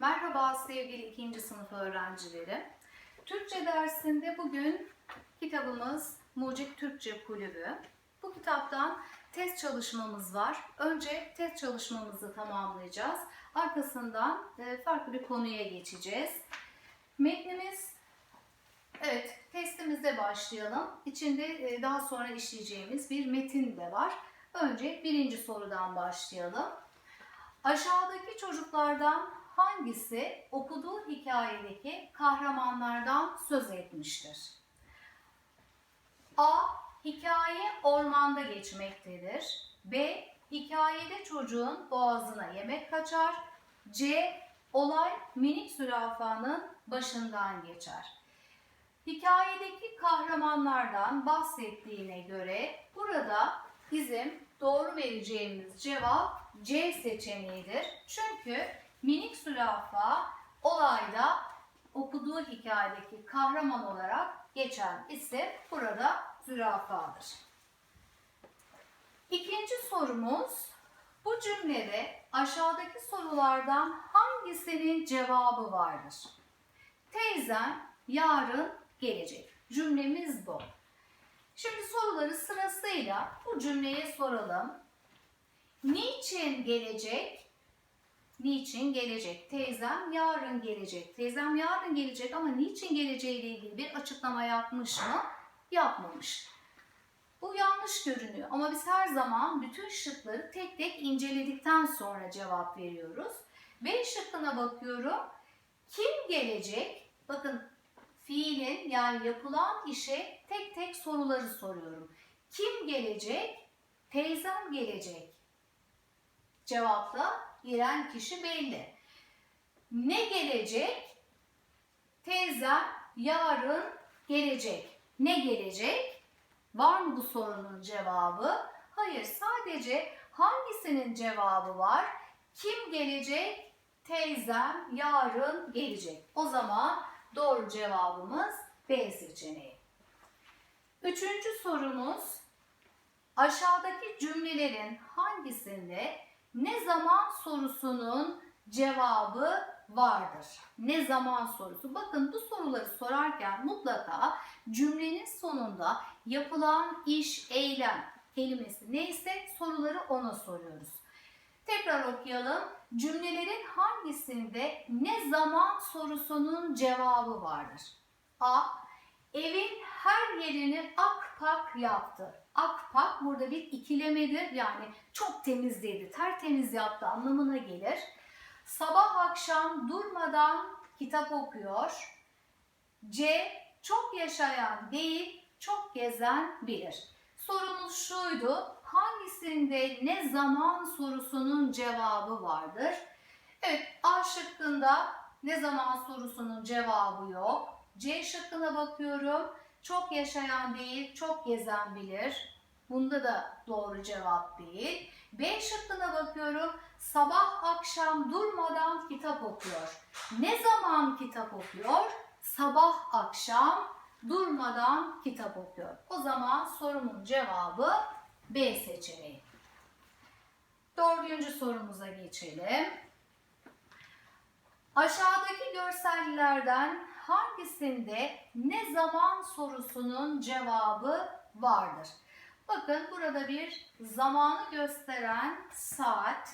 Merhaba sevgili ikinci sınıf öğrencileri. Türkçe dersinde bugün kitabımız Mucit Türkçe Kulübü. Bu kitaptan test çalışmamız var. Önce test çalışmamızı tamamlayacağız. Arkasından e, farklı bir konuya geçeceğiz. Metnimiz Evet, testimize başlayalım. İçinde e, daha sonra işleyeceğimiz bir metin de var. Önce birinci sorudan başlayalım. Aşağıdaki çocuklardan hangisi okuduğu hikayedeki kahramanlardan söz etmiştir? A. Hikaye ormanda geçmektedir. B. Hikayede çocuğun boğazına yemek kaçar. C. Olay minik zürafanın başından geçer. Hikayedeki kahramanlardan bahsettiğine göre burada bizim doğru vereceğimiz cevap C seçeneğidir. Çünkü minik zürafa olayda okuduğu hikayedeki kahraman olarak geçen isim burada zürafadır. İkinci sorumuz bu cümlede aşağıdaki sorulardan hangisinin cevabı vardır? Teyzem yarın gelecek. Cümlemiz bu. Şimdi soruları sırasıyla bu cümleye soralım. Niçin gelecek? Niçin gelecek? Teyzem yarın gelecek. Teyzem yarın gelecek ama niçin geleceğiyle ilgili bir açıklama yapmış mı? Yapmamış. Bu yanlış görünüyor ama biz her zaman bütün şıkları tek tek inceledikten sonra cevap veriyoruz. B şıkkına bakıyorum. Kim gelecek? Bakın fiilin yani yapılan işe tek tek soruları soruyorum. Kim gelecek? Teyzem gelecek. Cevapla giren kişi belli. Ne gelecek? Teyzem yarın gelecek. Ne gelecek? Var mı bu sorunun cevabı? Hayır, sadece hangisinin cevabı var? Kim gelecek? Teyzem yarın gelecek. O zaman doğru cevabımız B seçeneği. Üçüncü sorumuz aşağıdaki cümlelerin hangisinde ne zaman sorusunun cevabı vardır? Ne zaman sorusu? Bakın bu soruları sorarken mutlaka cümlenin sonunda yapılan iş, eylem kelimesi neyse soruları ona soruyoruz. Tekrar okuyalım. Cümlelerin hangisinde ne zaman sorusunun cevabı vardır? A. Evin her yerini akpak yaptı. Akpak burada bir ikilemedir. Yani çok temizledi, tertemiz yaptı anlamına gelir. Sabah akşam durmadan kitap okuyor. C. Çok yaşayan değil, çok gezen bilir. Sorumuz şuydu. Hangisinde ne zaman sorusunun cevabı vardır? Evet, A şıkkında ne zaman sorusunun cevabı yok. C şıkkına bakıyorum. Çok yaşayan değil, çok gezen bilir. Bunda da doğru cevap değil. B şıkkına bakıyorum. Sabah akşam durmadan kitap okuyor. Ne zaman kitap okuyor? Sabah akşam durmadan kitap okuyor. O zaman sorumun cevabı B seçeneği. Dördüncü sorumuza geçelim. Aşağıdaki görsellerden hangisinde ne zaman sorusunun cevabı vardır? Bakın burada bir zamanı gösteren saat,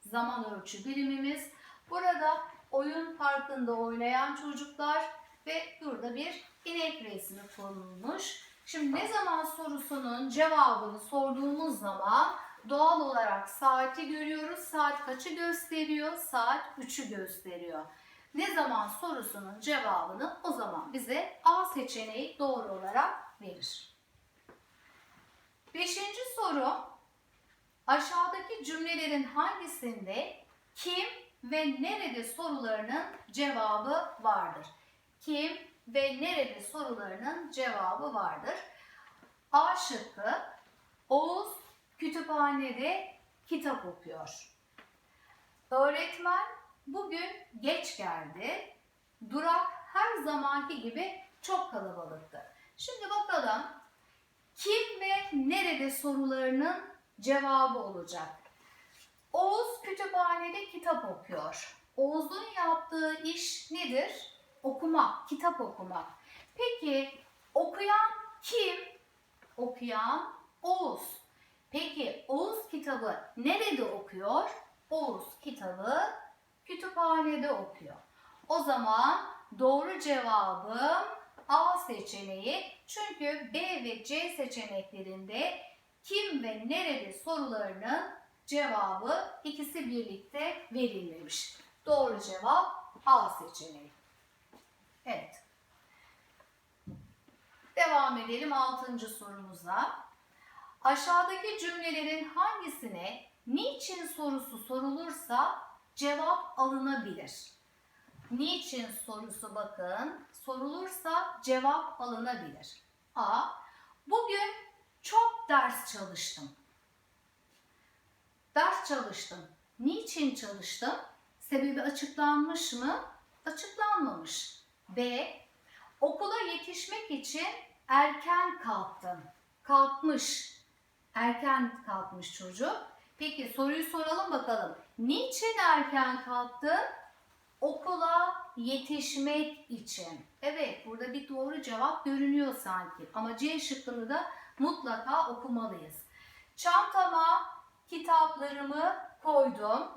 zaman ölçü birimimiz. Burada oyun parkında oynayan çocuklar ve burada bir inek resmi konulmuş. Şimdi ne zaman sorusunun cevabını sorduğumuz zaman doğal olarak saati görüyoruz. Saat kaçı gösteriyor? Saat 3'ü gösteriyor. Ne zaman sorusunun cevabını o zaman bize A seçeneği doğru olarak verir. Beşinci soru. Aşağıdaki cümlelerin hangisinde kim ve nerede sorularının cevabı vardır? Kim ve nerede sorularının cevabı vardır? A şıkkı Oğuz kütüphanede kitap okuyor. Öğretmen bugün geç geldi. Durak her zamanki gibi çok kalabalıktı. Şimdi bakalım kim ve nerede sorularının cevabı olacak. Oğuz kütüphanede kitap okuyor. Oğuz'un yaptığı iş nedir? Okumak, kitap okumak. Peki okuyan kim? Okuyan Oğuz. Peki Oğuz kitabı nerede okuyor? Oğuz kitabı kütüphanede okuyor. O zaman doğru cevabım A seçeneği. Çünkü B ve C seçeneklerinde kim ve nerede sorularının cevabı ikisi birlikte verilmemiş. Doğru cevap A seçeneği. Evet. Devam edelim 6. sorumuza. Aşağıdaki cümlelerin hangisine niçin sorusu sorulursa cevap alınabilir? Niçin sorusu bakın sorulursa cevap alınabilir. A. Bugün çok ders çalıştım. Ders çalıştım. Niçin çalıştım? Sebebi açıklanmış mı? Açıklanmamış. B. Okula yetişmek için erken kalktım. Kalkmış. Erken kalkmış çocuk. Peki soruyu soralım bakalım. Niçin erken kalktın? Okula yetişmek için. Evet burada bir doğru cevap görünüyor sanki. Ama C şıkkını da mutlaka okumalıyız. Çantama kitaplarımı koydum.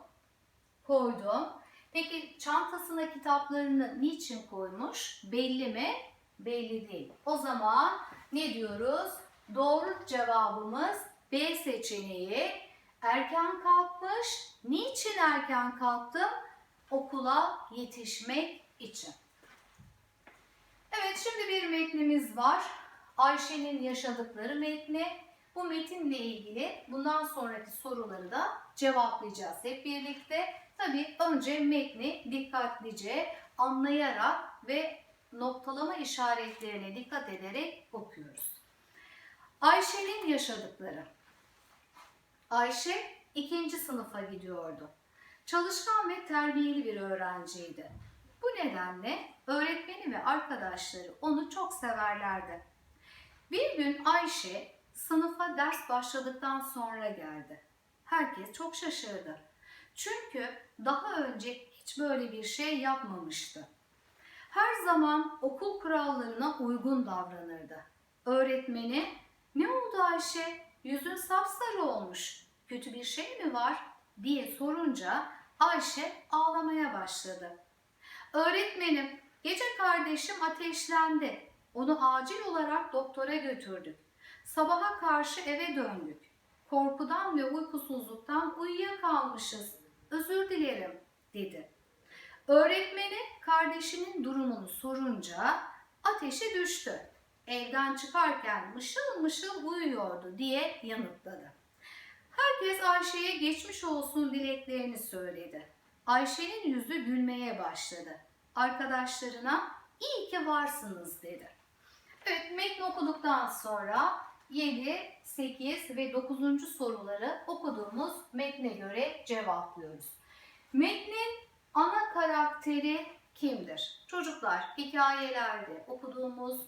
Koydum. Peki çantasına kitaplarını niçin koymuş? Belli mi? Belli değil. O zaman ne diyoruz? Doğru cevabımız B seçeneği. Erken kalkmış. Niçin erken kalktım? Okula yetişmek için. Evet şimdi bir metnimiz var. Ayşe'nin yaşadıkları metni. Bu metinle ilgili bundan sonraki soruları da cevaplayacağız hep birlikte. Tabii önce metni dikkatlice anlayarak ve noktalama işaretlerine dikkat ederek okuyoruz. Ayşe'nin yaşadıkları. Ayşe ikinci sınıfa gidiyordu. Çalışkan ve terbiyeli bir öğrenciydi. Bu nedenle öğretmeni ve arkadaşları onu çok severlerdi. Bir gün Ayşe sınıfa ders başladıktan sonra geldi. Herkes çok şaşırdı. Çünkü daha önce hiç böyle bir şey yapmamıştı. Her zaman okul kurallarına uygun davranırdı. Öğretmeni, "Ne oldu Ayşe? Yüzün sapsarı olmuş. Kötü bir şey mi var?" diye sorunca Ayşe ağlamaya başladı. Öğretmenim, gece kardeşim ateşlendi. Onu acil olarak doktora götürdük. Sabaha karşı eve döndük. Korkudan ve uykusuzluktan uyuyakalmışız. Özür dilerim, dedi. Öğretmeni kardeşinin durumunu sorunca ateşi düştü. Evden çıkarken mışıl mışıl uyuyordu diye yanıtladı. Herkes Ayşe'ye geçmiş olsun dileklerini söyledi. Ayşe'nin yüzü gülmeye başladı. Arkadaşlarına iyi ki varsınız dedi. Evet metni okuduktan sonra 7, 8 ve 9. soruları okuduğumuz metne göre cevaplıyoruz. Metnin ana karakteri kimdir? Çocuklar hikayelerde okuduğumuz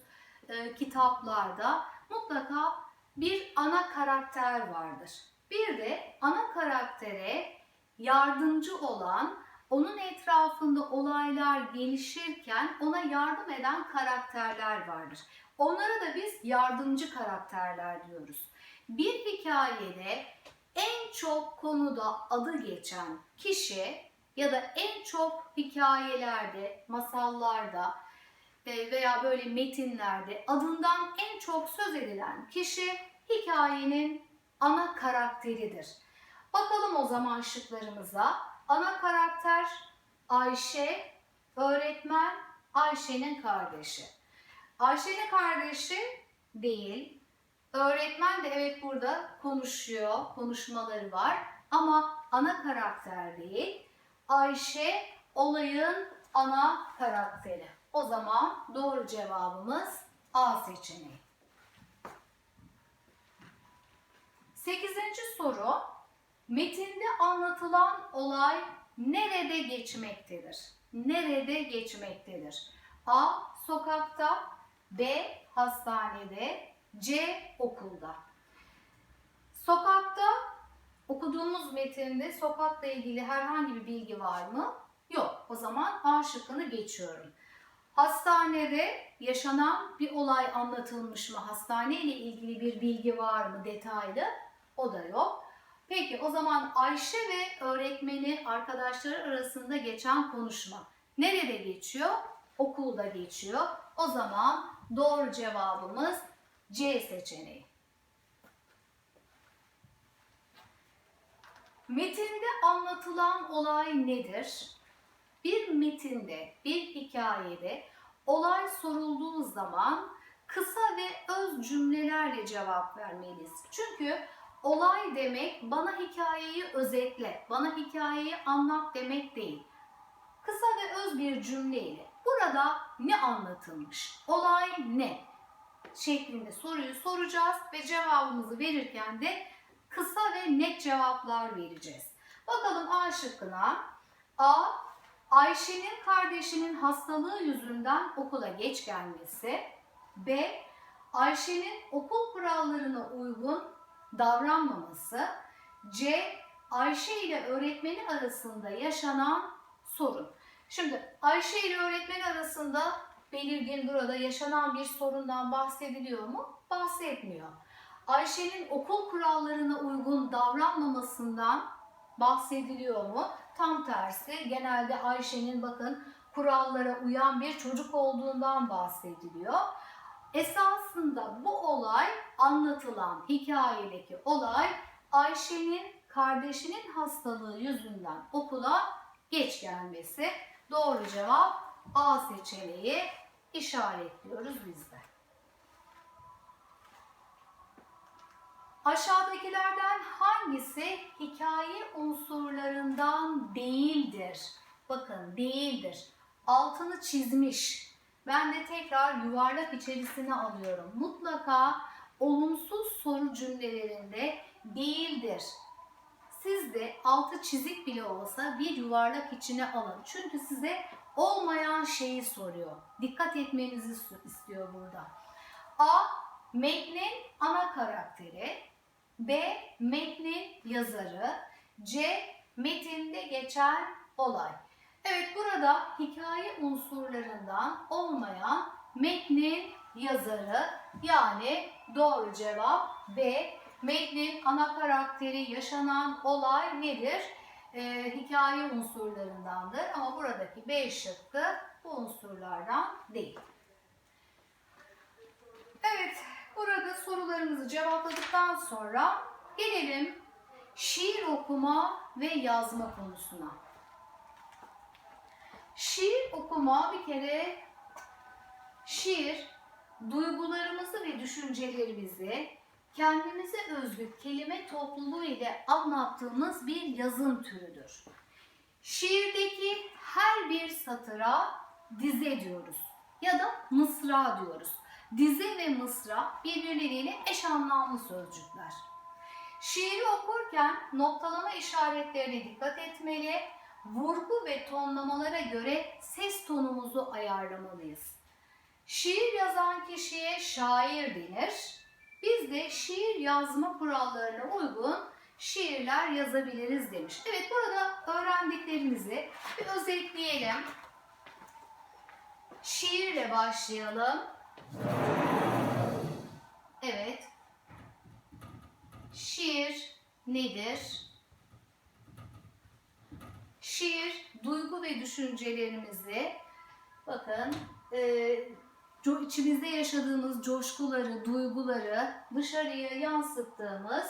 e, kitaplarda mutlaka bir ana karakter vardır. Bir de ana karaktere yardımcı olan, onun etrafında olaylar gelişirken ona yardım eden karakterler vardır. Onlara da biz yardımcı karakterler diyoruz. Bir hikayede en çok konuda adı geçen kişi ya da en çok hikayelerde, masallarda veya böyle metinlerde adından en çok söz edilen kişi hikayenin ana karakteridir. Bakalım o zaman şıklarımıza. Ana karakter Ayşe, öğretmen Ayşe'nin kardeşi. Ayşe'nin kardeşi değil. Öğretmen de evet burada konuşuyor, konuşmaları var ama ana karakter değil. Ayşe olayın ana karakteri. O zaman doğru cevabımız A seçeneği. Sekizinci soru. Metinde anlatılan olay nerede geçmektedir? Nerede geçmektedir? A. Sokakta B. Hastanede C. Okulda Sokakta okuduğumuz metinde sokakla ilgili herhangi bir bilgi var mı? Yok. O zaman A şıkkını geçiyorum. Hastanede yaşanan bir olay anlatılmış mı? Hastane ile ilgili bir bilgi var mı detaylı? O da yok. Peki o zaman Ayşe ve öğretmeni arkadaşları arasında geçen konuşma nerede geçiyor? Okulda geçiyor. O zaman doğru cevabımız C seçeneği. Metinde anlatılan olay nedir? Bir metinde, bir hikayede olay sorulduğu zaman kısa ve öz cümlelerle cevap vermeliyiz. Çünkü olay demek bana hikayeyi özetle, bana hikayeyi anlat demek değil. Kısa ve öz bir cümleyle burada ne anlatılmış, olay ne şeklinde soruyu soracağız ve cevabımızı verirken de kısa ve net cevaplar vereceğiz. Bakalım A şıkkına. A. Ayşe'nin kardeşinin hastalığı yüzünden okula geç gelmesi. B. Ayşe'nin okul kurallarına uygun davranmaması. C. Ayşe ile öğretmeni arasında yaşanan sorun. Şimdi Ayşe ile öğretmen arasında belirgin burada yaşanan bir sorundan bahsediliyor mu? Bahsetmiyor. Ayşe'nin okul kurallarına uygun davranmamasından bahsediliyor mu? Tam tersi genelde Ayşe'nin bakın kurallara uyan bir çocuk olduğundan bahsediliyor. Esasında bu olay anlatılan hikayedeki olay Ayşe'nin kardeşinin hastalığı yüzünden okula geç gelmesi. Doğru cevap A seçeneği işaretliyoruz biz de. Aşağıdakilerden hangisi hikaye unsurlarından değildir? Bakın değildir. Altını çizmiş. Ben de tekrar yuvarlak içerisine alıyorum. Mutlaka olumsuz soru cümlelerinde değildir. Siz de altı çizik bile olsa bir yuvarlak içine alın. Çünkü size olmayan şeyi soruyor. Dikkat etmenizi istiyor burada. A. Metnin ana karakteri. B. Metnin yazarı. C. Metinde geçen olay. Evet burada hikaye unsurlarından olmayan metnin yazarı yani doğru cevap B. Metnin ana karakteri yaşanan olay nedir? Ee, hikaye unsurlarındandır ama buradaki B şıkkı bu unsurlardan değil. Evet, burada sorularımızı cevapladıktan sonra gelelim şiir okuma ve yazma konusuna. Şiir okuma bir kere şiir duygularımızı ve düşüncelerimizi kendimize özgü kelime topluluğu ile anlattığımız bir yazım türüdür. Şiirdeki her bir satıra dize diyoruz ya da mısra diyoruz. Dize ve mısra birbirleriyle eş anlamlı sözcükler. Şiiri okurken noktalama işaretlerine dikkat etmeli, vurgu ve tonlamalara göre ses tonumuzu ayarlamalıyız. Şiir yazan kişiye şair denir. Biz de şiir yazma kurallarına uygun şiirler yazabiliriz demiş. Evet burada öğrendiklerimizi bir özetleyelim. Şiirle başlayalım. Evet. Şiir nedir? Şiir duygu ve düşüncelerimizi bakın e, içimizde yaşadığımız coşkuları, duyguları dışarıya yansıttığımız,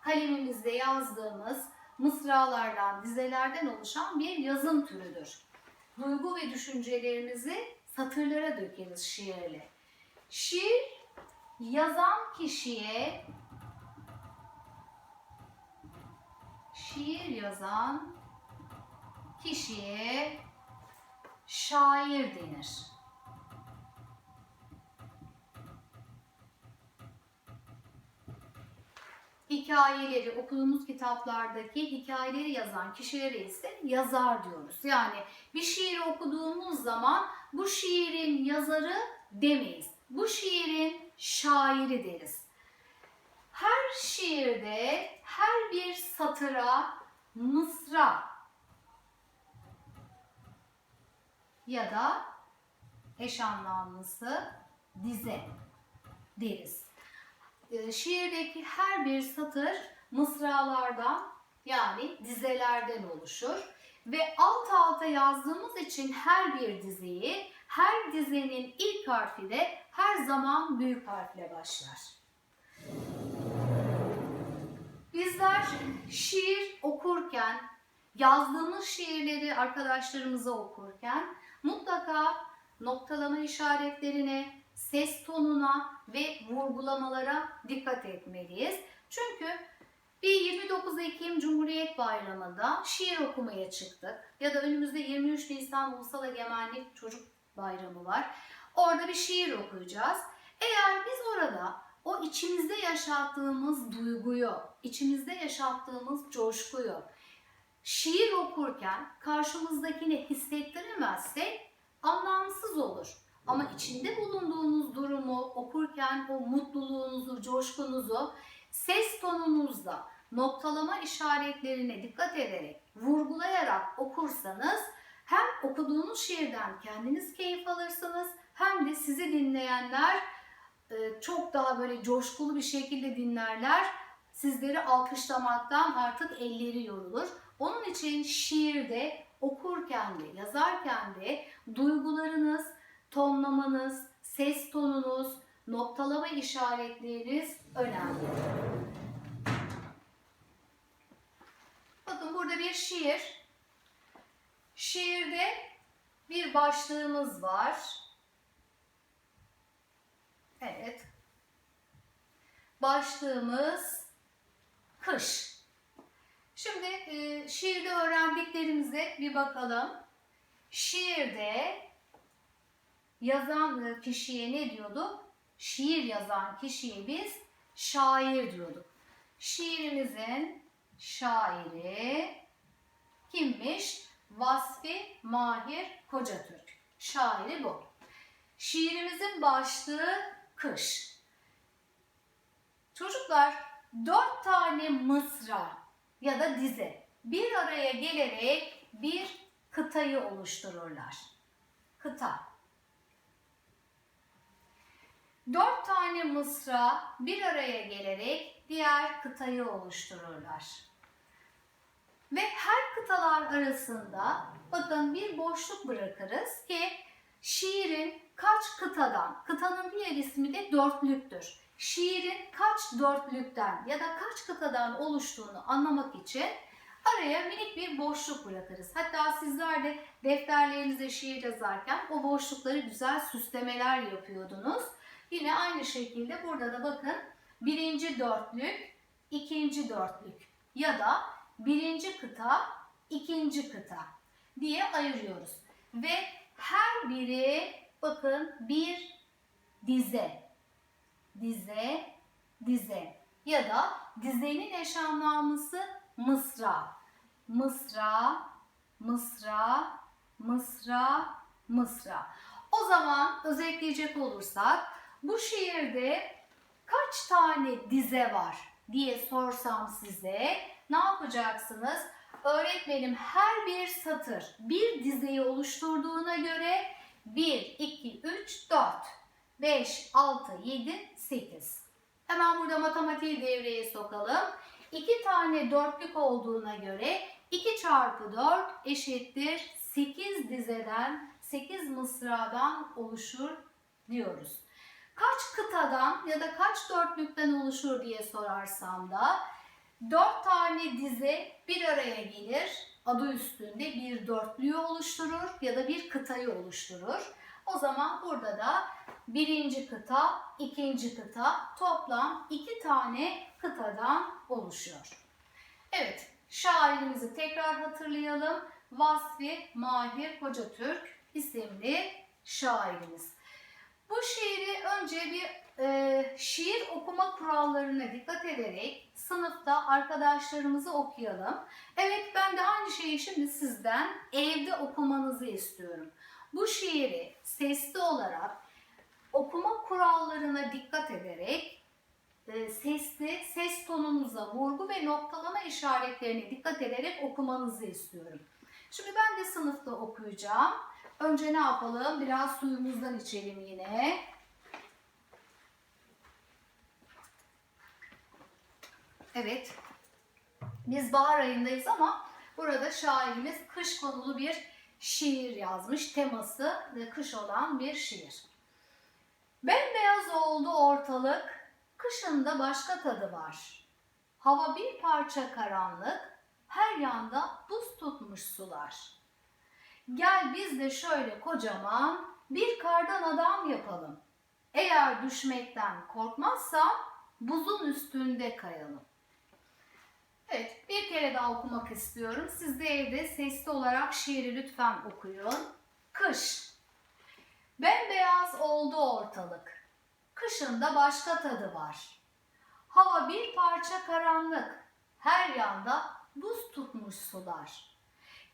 kalemimizde yazdığımız mısralardan, dizelerden oluşan bir yazım türüdür. Duygu ve düşüncelerimizi satırlara dökeriz şiirle. Şiir yazan kişiye şiir yazan kişiye şair denir. Hikayeleri okuduğumuz kitaplardaki hikayeleri yazan kişilere ise yazar diyoruz. Yani bir şiir okuduğumuz zaman bu şiirin yazarı demeyiz. Bu şiirin şairi deriz. Her şiirde her bir satıra mısra ya da eş anlamlısı dize deriz. E, şiirdeki her bir satır mısralardan yani dizelerden oluşur ve alt alta yazdığımız için her bir dizeyi her dizenin ilk harfi de her zaman büyük harfle başlar. Bizler şiir okurken, yazdığımız şiirleri arkadaşlarımıza okurken mutlaka noktalama işaretlerine, ses tonuna ve vurgulamalara dikkat etmeliyiz. Çünkü bir 29 Ekim Cumhuriyet Bayramı'nda şiir okumaya çıktık. Ya da önümüzde 23 Nisan Ulusal Egemenlik Çocuk Bayramı var. Orada bir şiir okuyacağız. Eğer biz orada o içimizde yaşattığımız duyguyu, içimizde yaşattığımız coşkuyu şiir okurken karşımızdakini hissettiremezsek anlamsız olur. Ama içinde bulunduğunuz durumu okurken o mutluluğunuzu, coşkunuzu ses tonunuzla noktalama işaretlerine dikkat ederek, vurgulayarak okursanız hem okuduğunuz şiirden kendiniz keyif alırsınız hem de sizi dinleyenler e, çok daha böyle coşkulu bir şekilde dinlerler. Sizleri alkışlamaktan artık elleri yorulur. Onun için şiirde okurken de yazarken de duygularınız, tonlamanız, ses tonunuz, noktalama işaretleriniz önemli. Bakın burada bir şiir. Şiirde bir başlığımız var. Evet. Başlığımız kış. Şimdi e, şiirde öğrendiklerimize bir bakalım. Şiirde yazan e, kişiye ne diyorduk? Şiir yazan kişiye biz şair diyorduk. Şiirimizin şairi kimmiş? Vasfi Mahir Kocatürk. Şairi bu. Şiirimizin başlığı kış. Çocuklar dört tane mısra ya da dize bir araya gelerek bir kıtayı oluştururlar. Kıta. Dört tane mısra bir araya gelerek diğer kıtayı oluştururlar. Ve her kıtalar arasında bakın bir boşluk bırakırız ki şiirin kaç kıtadan, kıtanın diğer ismi de dörtlüktür. Şiirin kaç dörtlükten ya da kaç kıtadan oluştuğunu anlamak için araya minik bir boşluk bırakırız. Hatta sizler de defterlerinize şiir yazarken o boşlukları güzel süslemeler yapıyordunuz. Yine aynı şekilde burada da bakın birinci dörtlük, ikinci dörtlük ya da birinci kıta, ikinci kıta diye ayırıyoruz. Ve her biri bakın bir dize, dize, dize ya da dizenin eş anlamlısı mısra, mısra, mısra, mısra, mısra. O zaman özetleyecek olursak bu şiirde kaç tane dize var diye sorsam size ne yapacaksınız? Öğretmenim her bir satır bir dizeyi oluşturduğuna göre 1, 2, 3, 4, 5, 6, 7, 8. Hemen burada matematiği devreye sokalım. 2 tane dörtlük olduğuna göre 2 çarpı 4 eşittir 8 dizeden 8 mısradan oluşur diyoruz. Kaç kıtadan ya da kaç dörtlükten oluşur diye sorarsam da dört tane dize bir araya gelir. Adı üstünde bir dörtlüğü oluşturur ya da bir kıtayı oluşturur. O zaman burada da birinci kıta, ikinci kıta toplam iki tane kıtadan oluşuyor. Evet, şairimizi tekrar hatırlayalım. Vasfi Mahir Kocatürk isimli şairimiz. Bu şiiri önce bir e, şiir okuma kurallarına dikkat ederek sınıfta arkadaşlarımızı okuyalım. Evet ben de aynı şeyi şimdi sizden evde okumanızı istiyorum. Bu şiiri sesli olarak okuma kurallarına dikkat ederek e, sesli, ses tonunuza vurgu ve noktalama işaretlerine dikkat ederek okumanızı istiyorum. Şimdi ben de sınıfta okuyacağım. Önce ne yapalım? Biraz suyumuzdan içelim yine. Evet. Biz bahar ayındayız ama burada şairimiz kış konulu bir şiir yazmış. Teması kış olan bir şiir. Bembeyaz oldu ortalık, kışında başka tadı var. Hava bir parça karanlık, her yanda buz tutmuş sular. Gel biz de şöyle kocaman bir kardan adam yapalım. Eğer düşmekten korkmazsam buzun üstünde kayalım. Evet, bir kere daha okumak istiyorum. Siz de evde sesli olarak şiiri lütfen okuyun. Kış. Bembeyaz oldu ortalık. Kışında başka tadı var. Hava bir parça karanlık. Her yanda buz tutmuş sular.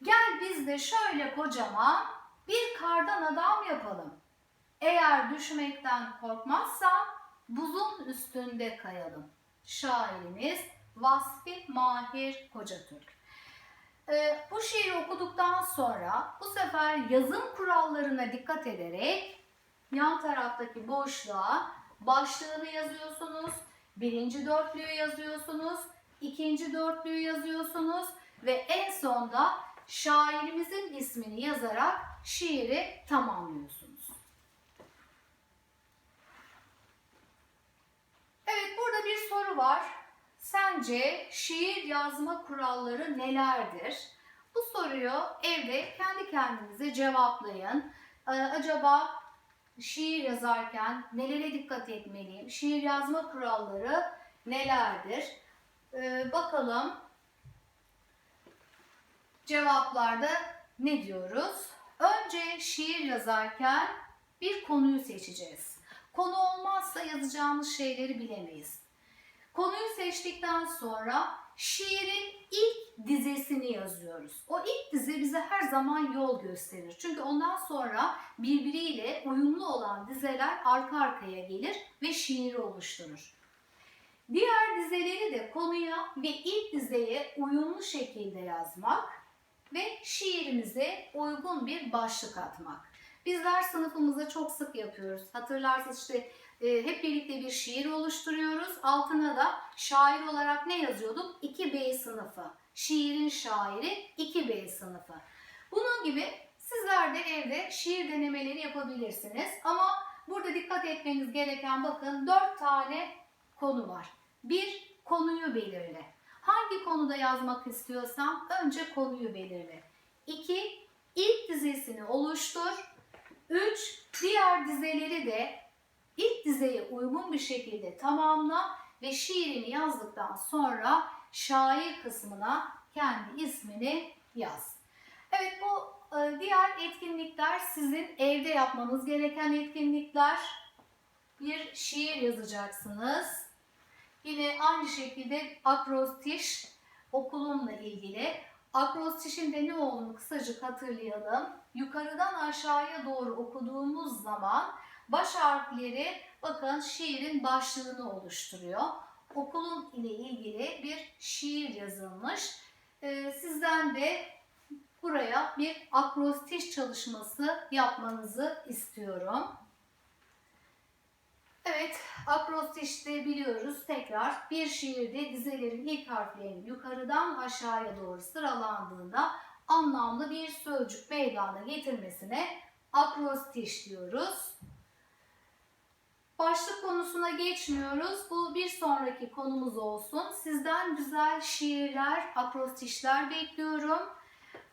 Gel biz de şöyle kocaman bir kardan adam yapalım. Eğer düşmekten korkmazsam buzun üstünde kayalım. Şairimiz Vasfi Mahir Kocatürk. Ee, bu şiiri okuduktan sonra bu sefer yazım kurallarına dikkat ederek yan taraftaki boşluğa başlığını yazıyorsunuz, birinci dörtlüğü yazıyorsunuz, ikinci dörtlüğü yazıyorsunuz ve en sonda şairimizin ismini yazarak şiiri tamamlıyorsunuz. Evet burada bir soru var. Sence şiir yazma kuralları nelerdir? Bu soruyu evde kendi kendinize cevaplayın. Ee, acaba şiir yazarken nelere dikkat etmeliyim? Şiir yazma kuralları nelerdir? Ee, bakalım cevaplarda ne diyoruz? Önce şiir yazarken bir konuyu seçeceğiz. Konu olmazsa yazacağımız şeyleri bilemeyiz. Konuyu seçtikten sonra şiirin ilk dizesini yazıyoruz. O ilk dize bize her zaman yol gösterir. Çünkü ondan sonra birbiriyle uyumlu olan dizeler arka arkaya gelir ve şiiri oluşturur. Diğer dizeleri de konuya ve ilk dizeye uyumlu şekilde yazmak ve şiirimize uygun bir başlık atmak. Bizler sınıfımızda çok sık yapıyoruz. Hatırlarsınız işte hep birlikte bir şiir oluşturuyoruz. Altına da şair olarak ne yazıyorduk? 2B sınıfı. Şiirin şairi 2B sınıfı. Bunun gibi sizler de evde şiir denemeleri yapabilirsiniz. Ama burada dikkat etmeniz gereken bakın 4 tane konu var. Bir konuyu belirle. Hangi konuda yazmak istiyorsan önce konuyu belirle. 2. ilk dizesini oluştur. 3. Diğer dizeleri de ilk dizeye uygun bir şekilde tamamla ve şiirini yazdıktan sonra şair kısmına kendi ismini yaz. Evet bu e, diğer etkinlikler sizin evde yapmanız gereken etkinlikler. Bir şiir yazacaksınız. Yine aynı şekilde akrostiş okulumla ilgili. Akrostişin de ne olduğunu kısacık hatırlayalım. Yukarıdan aşağıya doğru okuduğumuz zaman baş harfleri bakın şiirin başlığını oluşturuyor. Okulum ile ilgili bir şiir yazılmış. Ee, sizden de buraya bir akrostiş çalışması yapmanızı istiyorum. Evet, akrostişte biliyoruz tekrar bir şiirde dizelerin ilk harflerinin yukarıdan aşağıya doğru sıralandığında anlamlı bir sözcük meydana getirmesine akrostiş diyoruz. Başlık konusuna geçmiyoruz. Bu bir sonraki konumuz olsun. Sizden güzel şiirler, akrostişler bekliyorum.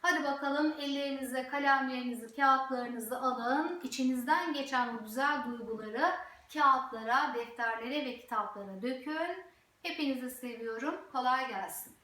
Hadi bakalım ellerinize kalemlerinizi, kağıtlarınızı alın. İçinizden geçen bu güzel duyguları kağıtlara, defterlere ve kitaplara dökün. Hepinizi seviyorum. Kolay gelsin.